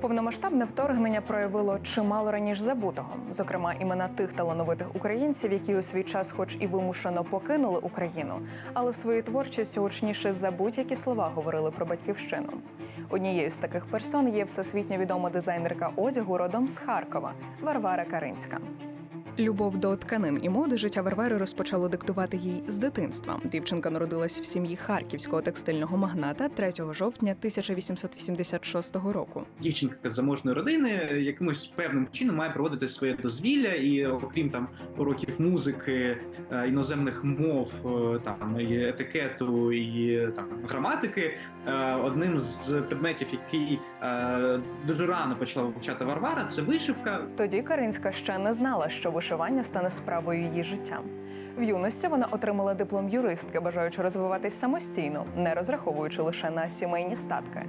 Повномасштабне вторгнення проявило чимало раніше забутого, зокрема імена тих талановитих українців, які у свій час, хоч і вимушено покинули Україну, але своєю творчістю гучніше за будь-які слова говорили про батьківщину. Однією з таких персон є всесвітньо відома дизайнерка одягу родом з Харкова Варвара Каринська. Любов до тканин і моди життя Варвари розпочало диктувати їй з дитинства. Дівчинка народилась в сім'ї харківського текстильного магната 3 жовтня 1886 року. дівчинка з заможної родини якимось певним чином має проводити своє дозвілля, і окрім там уроків музики, е, іноземних мов, е, там і етикету і там граматики. е, Одним з предметів, який дуже рано почала вивчати Варвара, це вишивка. Тоді Каринська ще не знала, що вишивання стане справою її життя. В юності вона отримала диплом юристки, бажаючи розвиватись самостійно, не розраховуючи лише на сімейні статки.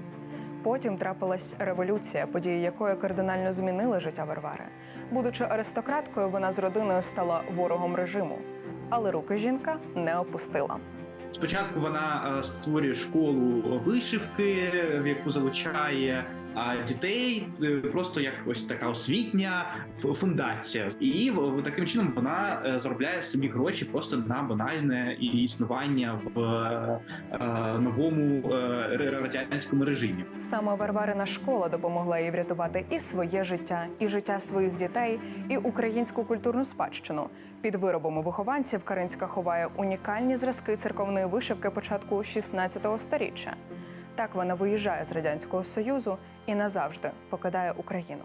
Потім трапилась революція, події якої кардинально змінили життя Варвари. Будучи аристократкою, вона з родиною стала ворогом режиму. Але руки жінка не опустила. Спочатку вона е, створює школу вишивки, в яку залучає дітей, е, просто як ось така освітня фундація. І таким чином вона е, заробляє собі гроші просто на банальне існування в е, новому радянському режимі. Саме Варварина школа допомогла їй врятувати і своє життя, і життя своїх дітей, і українську культурну спадщину. Під виробами вихованців Каринська ховає унікальні зразки церковної вишивки початку 16 століття. Так вона виїжджає з радянського союзу і назавжди покидає Україну.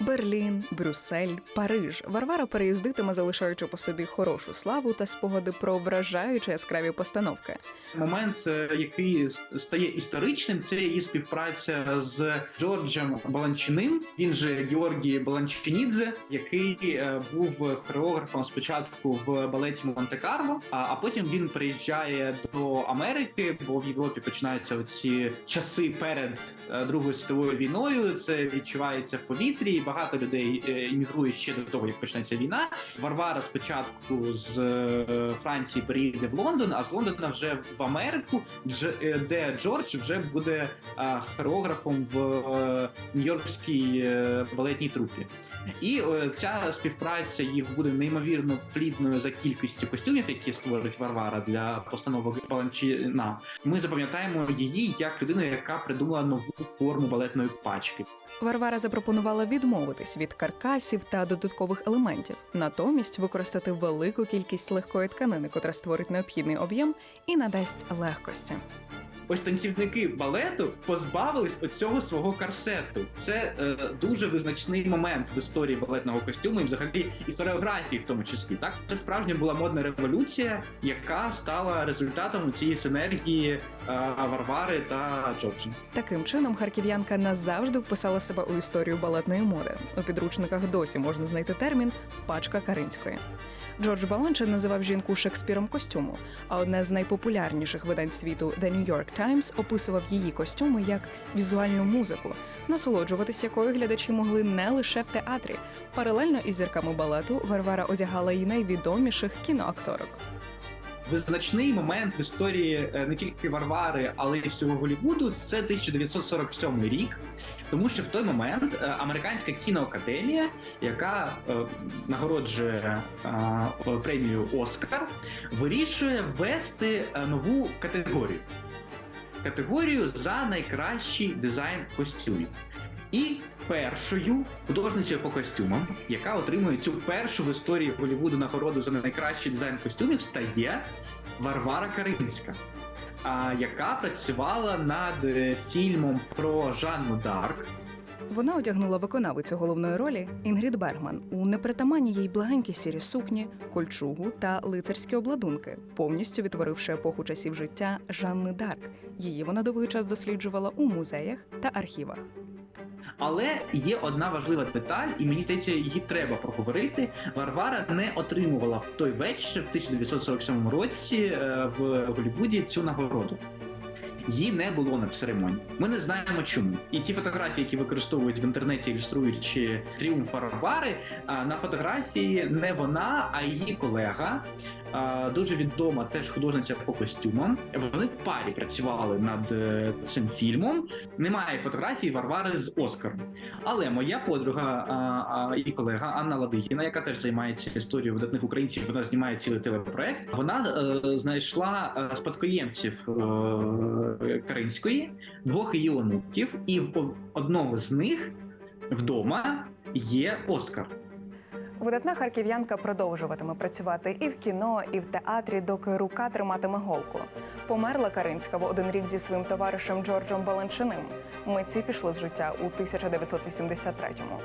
Берлін, Брюссель, Париж. Варвара переїздитиме, залишаючи по собі хорошу славу та спогади про вражаючі яскраві постановки. Момент, е, який стає історичним, це її співпраця з Джорджем Баланчиним. Він же Георгій Баланчинідзе, який е, був хореографом спочатку в балеті Монте-Карло, а, потім він приїжджає до Америки, бо в Європі починаються ці часи перед е, Другою світовою війною. Це відчувається в повітрі. Багато людей е, іммігрують ще до того, як почнеться війна. Варвара спочатку з е, Франції переїде в Лондон, а з Лондона вже в Америку, е, де Джордж вже буде хореографом в Нью-Йоркській балетній трупі. І ця співпраця їх буде неймовірно плідною за кількістю костюмів, які створить Варвара для постановок Баланчина. Ми запам'ятаємо її як людину, яка придумала нову форму балетної пачки. Варвара запропонувала відмовитись від каркасів та додаткових елементів, натомість використати велику кількість легкої тканини, котра створить необхідний об'єм і надасть легкості. Ось танцівники балету позбавились оцього свого корсету. Це е, дуже визначний момент в історії балетного костюму і взагалі історіографії, в тому числі. Так це справжня була модна революція, яка стала результатом цієї синергії е, Варвари та Джорджа. Таким чином, харків'янка назавжди вписала себе у історію балетної моди. У підручниках досі можна знайти термін пачка Каринської. Джордж Баланчин називав жінку Шекспіром костюму. А одне з найпопулярніших видань світу The New York Times описував її костюми як візуальну музику, насолоджуватись якою глядачі могли не лише в театрі. Паралельно із зірками балету Варвара одягала і найвідоміших кіноакторок. Визначний момент в історії е, не тільки Варвари, але й всього Голлівуду – це 1947 рік. Тому що в той момент е, американська кіноакадемія, яка е, нагороджує е, премію Оскар, вирішує ввести е, нову категорію. Категорію за найкращий дизайн костюмів. І першою художницею по костюмам, яка отримує цю першу в історії Голлівуду нагороду за найкращий дизайн костюмів, стає Варвара Каринська, яка працювала над е, фільмом про Жанну Дарк. Вона одягнула виконавицю головної ролі Інгрід Бергман у непритаманні їй благенькі сірі сукні, кольчугу та лицарські обладунки, повністю відтворивши епоху часів життя Жанни Дарк. Її вона довгий час досліджувала у музеях та архівах. Але є одна важлива деталь, і мені здається, її треба проговорити. Варвара не отримувала в той вечір, в 1947 році, е, в Голлівуді цю нагороду. Її не було на церемонії. Ми не знаємо чому. І ті фотографії, які використовують в інтернеті, ілюструючи тріумф Варвари, на фотографії не вона, а її колега дуже відома теж художниця по костюмам. Вони в парі працювали над е, цим фільмом. Немає фотографії Варвари з Оскаром. Але моя подруга і колега Анна Ладигіна, яка теж займається історією видатних українців, вона знімає цілий телепроект. Вона е, знайшла е, спадкоємців Каринської, двох її онуків, і в одного з них вдома є Оскар. Видатна харків'янка продовжуватиме працювати і в кіно, і в театрі, доки рука триматиме голку. Померла Каринська в один рік зі своїм товаришем Джорджем Баланчиним. Митці пішли з життя у 1983-му.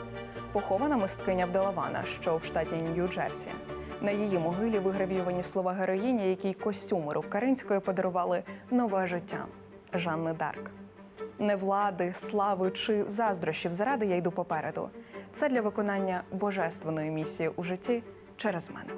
Похована мисткиня в Делавана, що в штаті Нью-Джерсі. На її могилі вигравіювані слова героїні, якій костюми рук Каринської подарували нове життя Жанни Дарк. Не влади, слави чи заздрощів заради я йду попереду. Це для виконання божественної місії у житті через мене.